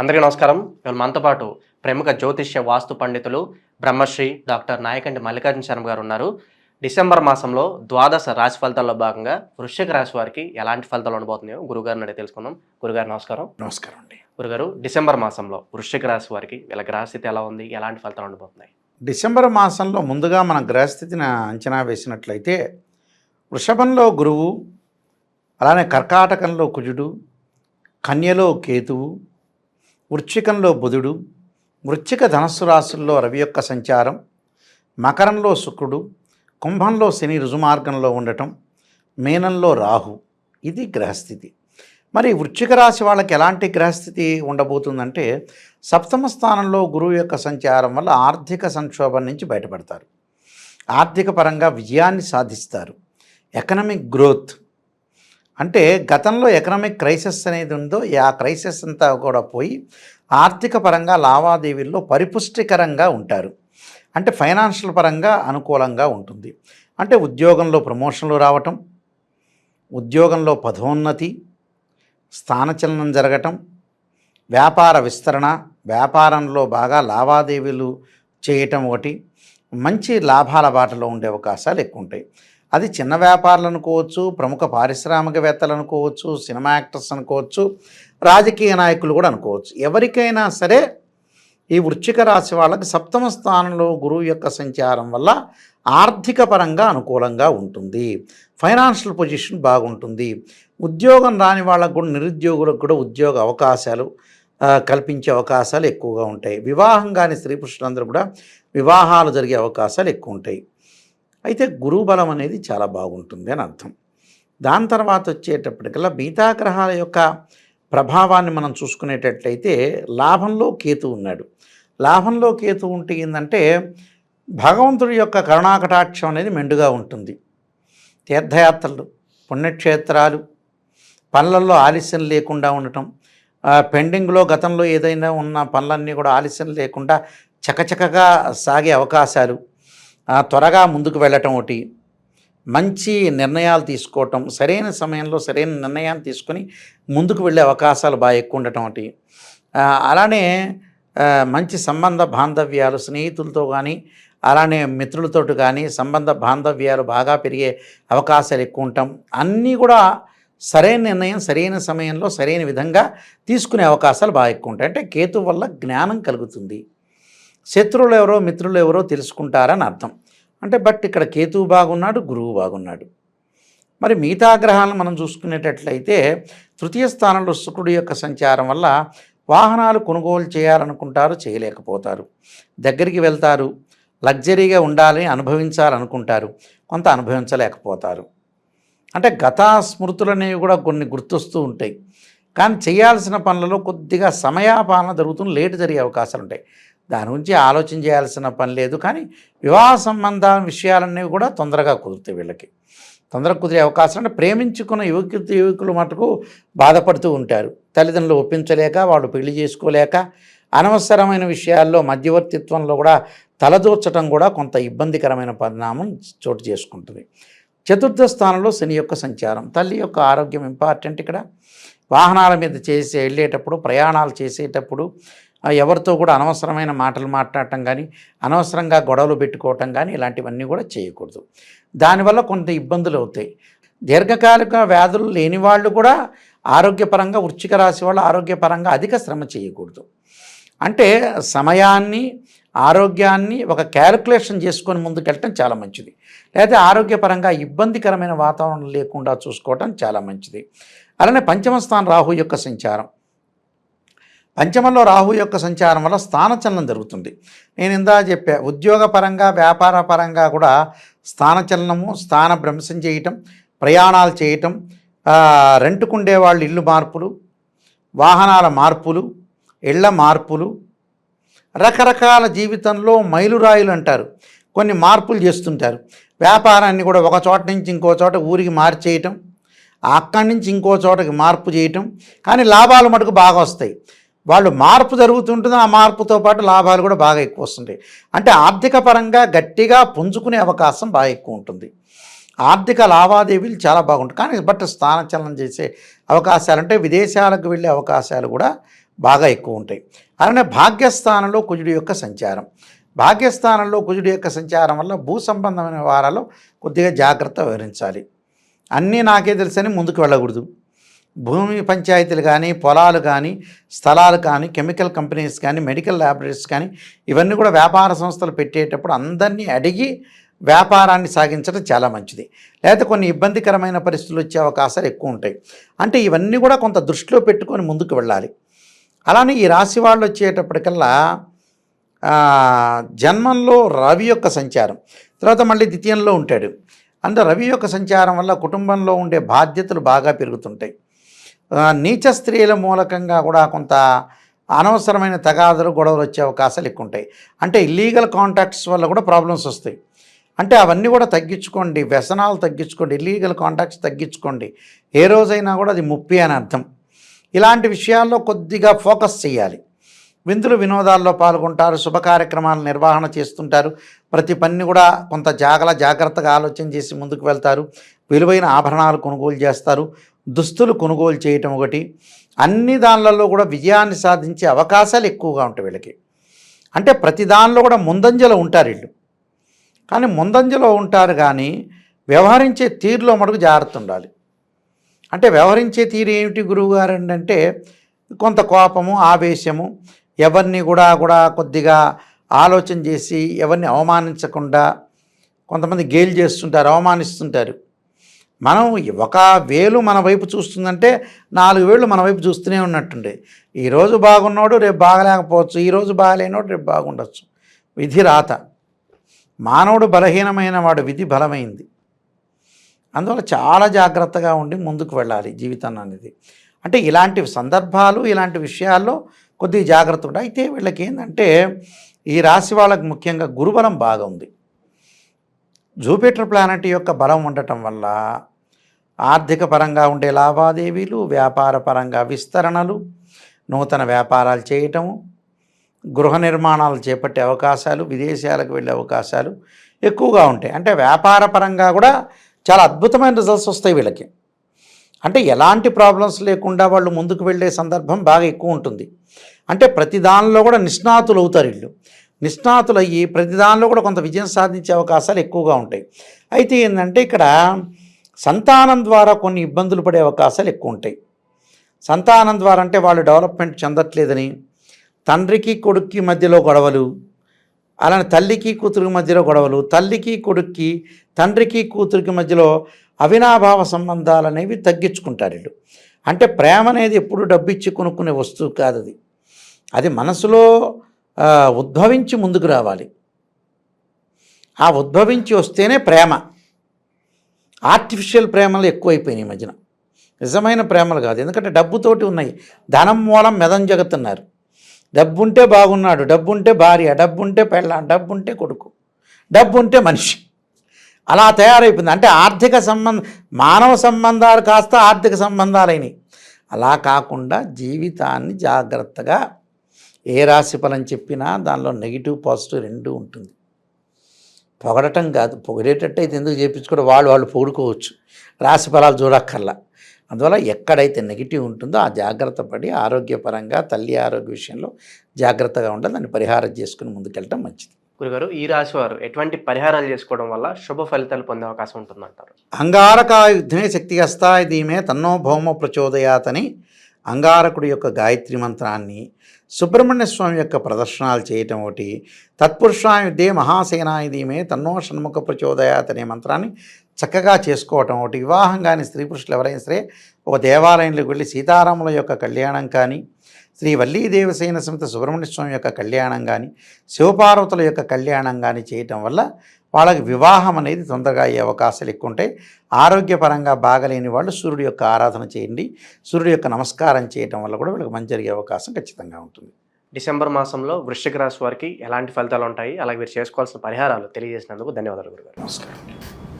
అందరికీ నమస్కారం. ఇవాళ మనతో పాటు ప్రముఖ జ్యోతిష్య వాస్తు పండితులు బ్రహ్మశ్రీ డాక్టర్ నాయకంటి మల్లికార్జున శర్మ గారు ఉన్నారు. డిసెంబర్ మాసంలో ద్వాదశ రాశి ఫలితాల్లో భాగంగా వృశ్చిక రాశి వారికి ఎలాంటి ఫలితాలు ఉండబోతున్నాయో గురుగారిని అడిగి తెలుసుకుందాం. గురుగారు నమస్కారం. నమస్కారం అండి. గురుగారు డిసెంబర్ మాసంలో వృశ్చిక రాశి వారికి వీళ్ళ గ్రహస్థితి ఎలా ఉంది? ఎలాంటి ఫలితాలు ఉండబోతున్నాయి? డిసెంబర్ మాసంలో ముందుగా మన గ్రహస్థితిని అంచనా వేసినట్లయితే వృషభంలో గురువు అలానే కర్కాటకంలో కుజుడు కన్యలో కేతువు వృచ్చికంలో బుధుడు వృచ్చిక ధనస్సు రాశుల్లో రవి యొక్క సంచారం మకరంలో శుక్రుడు కుంభంలో శని రుజుమార్గంలో ఉండటం మీనంలో రాహు ఇది గ్రహస్థితి. మరి వృచ్చిక రాశి వాళ్ళకి ఎలాంటి గ్రహస్థితి ఉండబోతుందంటే సప్తమ స్థానంలో గురువు యొక్క సంచారం వల్ల ఆర్థిక సంక్షోభం నుంచి బయటపడతారు. ఆర్థిక పరంగా విజయాన్ని సాధిస్తారు. ఎకనమిక్ గ్రోత్ అంటే గతంలో ఎకనామిక్ క్రైసిస్ అనేది ఉందో ఆ క్రైసిస్ అంతా కూడా పోయి ఆర్థిక పరంగా లావాదేవీల్లో పరిపుష్టికరంగా ఉంటారు. అంటే ఫైనాన్షియల్ పరంగా అనుకూలంగా ఉంటుంది. అంటే ఉద్యోగంలో ప్రమోషన్లు రావటం ఉద్యోగంలో పదోన్నతి స్థానచలనం జరగటం వ్యాపార విస్తరణ వ్యాపారంలో బాగా లావాదేవీలు చేయటం ఒకటి మంచి లాభాల బాటలో ఉండే అవకాశాలు ఎక్కువ ఉంటాయి అది చిన్న వ్యాపారులు అనుకోవచ్చు ప్రముఖ పారిశ్రామికవేత్తలు అనుకోవచ్చు సినిమా యాక్టర్స్ అనుకోవచ్చు రాజకీయ నాయకులు కూడా అనుకోవచ్చు. ఎవరికైనా సరే ఈ వృశ్చిక రాశి వాళ్ళకి సప్తమ స్థానంలో గురువు యొక్క సంచారం వల్ల ఆర్థిక పరంగా అనుకూలంగా ఉంటుంది. ఫైనాన్షియల్ పొజిషన్ బాగుంటుంది. ఉద్యోగం రాని వాళ్ళకు కూడా నిరుద్యోగులకు కూడా ఉద్యోగ అవకాశాలు కల్పించే అవకాశాలు ఎక్కువగా ఉంటాయి. వివాహం కాని స్త్రీ పురుషులందరూ కూడా వివాహాలు జరిగే అవకాశాలు ఎక్కువ ఉంటాయి. అయితే గురువు బలం అనేది చాలా బాగుంటుంది అని అర్థం. దాని తర్వాత వచ్చేటప్పటికల్లా మిగతా గ్రహాల యొక్క ప్రభావాన్ని మనం చూసుకునేటట్లయితే లాభంలో కేతు ఉన్నాడు. లాభంలో కేతు ఉంటే ఏంటంటే భగవంతుడి యొక్క కరుణాకటాక్షం అనేది మెండుగా ఉంటుంది. తీర్థయాత్రలు పుణ్యక్షేత్రాలు పనులలో ఆలస్యం లేకుండా ఉండటం పెండింగ్లో గతంలో ఏదైనా ఉన్న పనులన్నీ కూడా ఆలస్యం లేకుండా చకచకగా సాగే అవకాశాలు త్వరగా ముందుకు వెళ్ళటం ఒకటి. మంచి నిర్ణయాలు తీసుకోవటం సరైన సమయంలో సరైన నిర్ణయాన్ని తీసుకొని ముందుకు వెళ్ళే అవకాశాలు బాగా ఎక్కువ ఉండటం ఒకటి. అలానే మంచి సంబంధ బాంధవ్యాలు స్నేహితులతో కానీ అలానే మిత్రులతోటి కానీ సంబంధ బాంధవ్యాలు బాగా పెరిగే అవకాశాలు ఎక్కువ ఉంటాం. అన్నీ కూడా సరైన నిర్ణయం సరైన సమయంలో సరైన విధంగా తీసుకునే అవకాశాలు బాగా ఎక్కువ ఉంటాయి. అంటే కేతు వల్ల జ్ఞానం కలుగుతుంది. శత్రువులు ఎవరో మిత్రులు ఎవరో తెలుసుకుంటారని అర్థం. అంటే బట్ ఇక్కడ కేతువు బాగున్నాడు గురువు బాగున్నాడు. మరి మిగతా గ్రహాలను మనం చూసుకునేటట్లయితే తృతీయ స్థానంలో శుక్రుడు యొక్క సంచారం వల్ల వాహనాలు కొనుగోలు చేయాలనుకుంటారు చేయలేకపోతారు. దగ్గరికి వెళ్తారు లగ్జరీగా ఉండాలని అనుభవించాలనుకుంటారు కొంత అనుభవించలేకపోతారు. అంటే గత స్మృతులనేవి కూడా కొన్ని గుర్తొస్తూ ఉంటాయి. కానీ చేయాల్సిన పనులలో కొద్దిగా సమయాపాలన జరుగుతుంది లేటు జరిగే అవకాశాలు ఉంటాయి దాని గురించి ఆలోచన చేయాల్సిన పని లేదు. కానీ వివాహ సంబంధ విషయాలన్నీ కూడా తొందరగా కుదురుతాయి వీళ్ళకి. తొందరగా కుదిరే అవకాశం అంటే ప్రేమించుకున్న యువకులు యువకులు మటుకు బాధపడుతూ ఉంటారు. తల్లిదండ్రులు ఒప్పించలేక వాళ్ళు పెళ్ళి చేసుకోలేక అనవసరమైన విషయాల్లో మధ్యవర్తిత్వంలో కూడా తలదూర్చడం కూడా కొంత ఇబ్బందికరమైన పరిణామం చోటు చేసుకుంటుంది. చతుర్థ స్థానంలో శని యొక్క సంచారం. తల్లి యొక్క ఆరోగ్యం ఇంపార్టెంట్ ఇక్కడ. వాహనాల మీద చేసి వెళ్ళేటప్పుడు ప్రయాణాలు చేసేటప్పుడు ఎవరితో కూడా అనవసరమైన మాటలు మాట్లాడటం కానీ అనవసరంగా గొడవలు పెట్టుకోవటం కానీ ఇలాంటివన్నీ కూడా చేయకూడదు. దానివల్ల కొంత ఇబ్బందులు అవుతాయి. దీర్ఘకాలిక వ్యాధులు లేని వాళ్ళు కూడా ఆరోగ్యపరంగా వృచ్చిక రాశి వాళ్ళు ఆరోగ్యపరంగా అధిక శ్రమ చేయకూడదు. అంటే సమయాన్ని ఆరోగ్యాన్ని ఒక క్యాలిక్యులేషన్ చేసుకొని ముందుకెళ్ళటం చాలా మంచిది. లేదా ఆరోగ్యపరంగా ఇబ్బందికరమైన వాతావరణం లేకుండా చూసుకోవటం చాలా మంచిది. అలానే పంచమ స్థానం రాహు యొక్క సంచారం. పంచమంలో రాహు యొక్క సంచారం వల్ల స్థానచలనం జరుగుతుంది. నేను ఇందా చెప్పా ఉద్యోగపరంగా వ్యాపార పరంగా కూడా స్థానచలనము స్థాన భ్రంశం చేయటం ప్రయాణాలు చేయటం రెంటుకుండే వాళ్ళు ఇల్లు మార్పులు వాహనాల మార్పులు ఇళ్ళ మార్పులు రకరకాల జీవితంలో మైలురాయిలు అంటారు. కొన్ని మార్పులు చేస్తుంటారు. వ్యాపారాన్ని కూడా ఒక చోట నుంచి ఇంకో చోట ఊరికి మార్చేయటం అక్కడి నుంచి ఇంకో చోటకి మార్పు చేయటం కానీ లాభాలు మటుకు బాగా వస్తాయి. వాళ్ళు మార్పు జరుగుతుంటుంది ఆ మార్పుతో పాటు లాభాలు కూడా బాగా ఎక్కువ వస్తుంటాయి. అంటే ఆర్థిక పరంగా గట్టిగా పుంజుకునే అవకాశం బాగా ఎక్కువ ఉంటుంది. ఆర్థిక లావాదేవీలు చాలా బాగుంటాయి. కానీ బట్ స్థానచలనం చేసే అవకాశాలు అంటే విదేశాలకు వెళ్ళే అవకాశాలు కూడా బాగా ఎక్కువ ఉంటాయి. అలానే భాగ్యస్థానంలో కుజుడి యొక్క సంచారం. భాగ్యస్థానంలో కుజుడి యొక్క సంచారం వల్ల భూ సంబంధమైన వారాల్లో కొద్దిగా జాగ్రత్త వివరించాలి అన్నీ నాకే తెలుసని ముందుకు వెళ్ళకూడదు. భూమి పంచాయతీలు కానీ పొలాలు కానీ స్థలాలు కానీ కెమికల్ కంపెనీస్ కానీ మెడికల్ ల్యాబొరేటరీస్ కానీ ఇవన్నీ కూడా వ్యాపార సంస్థలు పెట్టేటప్పుడు అందరినీ అడిగి వ్యాపారాన్ని సాగించడం చాలా మంచిది. లేకపోతే కొన్ని ఇబ్బందికరమైన పరిస్థితులు వచ్చే అవకాశాలు ఎక్కువ ఉంటాయి. అంటే ఇవన్నీ కూడా కొంత దృష్టిలో పెట్టుకొని ముందుకు వెళ్ళాలి. అలానే ఈ రాశి వాళ్ళు వచ్చేటప్పటికల్లా జన్మంలో రవి యొక్క సంచారం. తర్వాత మళ్ళీ ద్వితీయంలో ఉంటాడు. అంటే రవి యొక్క సంచారం వల్ల కుటుంబంలో ఉండే బాధ్యతలు బాగా పెరుగుతుంటాయి. నీచ స్త్రీల మూలకంగా కూడా కొంత అనవసరమైన తగాదులు గొడవలు వచ్చే అవకాశాలు ఎక్కువ ఉంటాయి. అంటే ఇల్లీగల్ కాంటాక్ట్స్ వల్ల కూడా ప్రాబ్లమ్స్ వస్తాయి. అంటే అవన్నీ కూడా తగ్గించుకోండి వ్యసనాలు తగ్గించుకోండి ఇల్లీగల్ కాంటాక్ట్స్ తగ్గించుకోండి. ఏ రోజైనా కూడా అది ముప్పి అని అర్థం. ఇలాంటి విషయాల్లో కొద్దిగా ఫోకస్ చేయాలి. విందులు వినోదాల్లో పాల్గొంటారు శుభ కార్యక్రమాలు నిర్వహణ చేస్తుంటారు. ప్రతి పని కూడా కొంత జాగల జాగ్రత్తగా ఆలోచన చేసి ముందుకు వెళ్తారు. విలువైన ఆభరణాలు కొనుగోలు చేస్తారు దుస్తులు కొనుగోలు చేయటం ఒకటి. అన్ని దానిలలో కూడా విజయాన్ని సాధించే అవకాశాలు ఎక్కువగా ఉంటాయి వీళ్ళకి. అంటే ప్రతి దానిలో కూడా ముందంజలో ఉంటారు వీళ్ళు. కానీ ముందంజలో ఉంటారు కానీ వ్యవహరించే తీరులో మటుకు జాగ్రత్త ఉండాలి. అంటే వ్యవహరించే తీరు ఏమిటి గురువు గారు అంటే కొంత కోపము ఆవేశము ఎవరిని కూడా కూడా కొద్దిగా ఆలోచన చేసి ఎవరిని అవమానించకుండా కొంతమంది గేలు చేస్తుంటారు అవమానిస్తుంటారు. మనం ఒక వేలు మన వైపు చూస్తుందంటే నాలుగు వేళ్ళు మన వైపు చూస్తూనే ఉన్నట్టుండే. ఈరోజు బాగున్నాడు రేపు బాగలేకపోవచ్చు. ఈరోజు బాగలేనోడు రేపు బాగుండొచ్చు. విధి రాత. మానవుడు బలహీనమైన వాడు విధి బలమైంది. అందువల్ల చాలా జాగ్రత్తగా ఉండి ముందుకు వెళ్ళాలి జీవితం అనేది. అంటే ఇలాంటి సందర్భాలు ఇలాంటి విషయాల్లో కొద్దిగా జాగ్రత్త ఉంటాయి అయితే వీళ్ళకి ఏంటంటే ఈ రాశి వాళ్ళకి ముఖ్యంగా గురుబలం బాగా ఉంది. జూపిటర్ ప్లానెట్ యొక్క బలం ఉండటం వల్ల ఆర్థిక పరంగా ఉండే లావాదేవీలు వ్యాపార పరంగా విస్తరణలు నూతన వ్యాపారాలు చేయటము గృహ నిర్మాణాలు చేపట్టే అవకాశాలు విదేశాలకు వెళ్ళే అవకాశాలు ఎక్కువగా ఉంటాయి. అంటే వ్యాపార పరంగా కూడా చాలా అద్భుతమైన రిజల్ట్స్ వస్తాయి వీళ్ళకి. అంటే ఎలాంటి ప్రాబ్లమ్స్ లేకుండా వాళ్ళు ముందుకు వెళ్ళే సందర్భం బాగా ఎక్కువ ఉంటుంది. అంటే ప్రతి దానిలో కూడా నిష్ణాతులు అవుతారు వీళ్ళు. నిష్ణాతులు అయ్యి ప్రతి దానిలో కూడా కొంత విజయం సాధించే అవకాశాలు ఎక్కువగా ఉంటాయి. అయితే ఏంటంటే ఇక్కడ సంతానం ద్వారా కొన్ని ఇబ్బందులు పడే అవకాశాలు ఎక్కువ ఉంటాయి. సంతానం ద్వారా అంటే వాళ్ళు డెవలప్మెంట్ చెందట్లేదని తండ్రికి కొడుక్కి మధ్యలో గొడవలు అలానే తల్లికి కూతురికి మధ్యలో గొడవలు తల్లికి కొడుక్కి తండ్రికి కూతురికి మధ్యలో అవినాభావ సంబంధాలు అనేవి తగ్గించుకుంటారు వీళ్ళు. అంటే ప్రేమ అనేది ఎప్పుడు డబ్బిచ్చి కొనుక్కునే వస్తువు కాదు అది. అది మనసులో ఉద్భవించి ముందుకు రావాలి. ఆ ఉద్భవించి వస్తేనే ప్రేమ. ఆర్టిఫిషియల్ ప్రేమలు ఎక్కువైపోయినాయి ఈ మధ్యన. నిజమైన ప్రేమలు కాదు. ఎందుకంటే డబ్బుతోటి ఉన్నాయి. ధనం మూలం మెదం జగతున్నారు. డబ్బుంటే బాగున్నాడు డబ్బుంటే భార్య డబ్బుంటే పెళ్ళాం డబ్బుంటే కొడుకు డబ్బుంటే మనిషి. అలా తయారైపోయింది. అంటే ఆర్థిక సంబంధ మానవ సంబంధాలు కాస్త ఆర్థిక సంబంధాలైనవి అలా కాకుండా జీవితాన్ని జాగ్రత్తగా ఏ రాశి ఫలం చెప్పినా దానిలో నెగిటివ్ పాజిటివ్ రెండూ ఉంటుంది. పొగడటం కాదు. పొగిడేటట్టు అయితే ఎందుకు చేయించుకోవడం వాళ్ళు వాళ్ళు పొగుడుకోవచ్చు. రాశి ఫలాలు చూడక్కర్లా. అందువల్ల ఎక్కడైతే నెగిటివ్ ఉంటుందో ఆ జాగ్రత్త పడి ఆరోగ్యపరంగా తల్లి ఆరోగ్య విషయంలో జాగ్రత్తగా ఉండాలి. దాన్ని పరిహారం చేసుకుని ముందుకెళ్ళటం మంచిది. గురుగారు ఈ రాశి వారు ఎటువంటి పరిహారాలు చేసుకోవడం వల్ల శుభ ఫలితాలు పొందే అవకాశం ఉంటుందంటారు? అంగారకాయుద్ధమే శక్తిగస్తాయి ధీమే తన్నో భౌమ ప్రచోదయాతని అంగారకుడి యొక్క గాయత్రి మంత్రాన్ని సుబ్రహ్మణ్య స్వామి యొక్క ప్రదర్శనాలు చేయటం ఒకటి తత్పురుషాయుధే మహాసేనాయుధీమే తన్నో షణ్ముఖ ప్రచోదయాత్ అనే మంత్రాన్ని చక్కగా చేసుకోవటం ఒకటి. వివాహం కానీ స్త్రీ పురుషులు ఎవరైనా సరే ఒక దేవాలయంలోకి వెళ్ళి సీతారాముల యొక్క కళ్యాణం కానీ శ్రీ వల్లీ దేవసేన సమేత సుబ్రహ్మణ్య స్వామి యొక్క కళ్యాణం కానీ శివపార్వతుల యొక్క కళ్యాణం కానీ చేయటం వల్ల వాళ్ళకి వివాహం అనేది తొందరగా అయ్యే అవకాశాలు ఎక్కువ ఉంటాయి. ఆరోగ్యపరంగా బాగలేని వాళ్ళు సూర్యుడి యొక్క ఆరాధన చేయండి. సూర్యుడి యొక్క నమస్కారం చేయటం వల్ల కూడా వీళ్ళకి మంచి జరిగే అవకాశం ఖచ్చితంగా ఉంటుంది. డిసెంబర్ మాసంలో వృశ్చిక రాశి వారికి ఎలాంటి ఫలితాలు ఉంటాయి? అలాగే మీరు చేసుకోవాల్సిన పరిహారాలు తెలియజేసినందుకు ధన్యవాదాలు గురుగారు. నమస్కారం.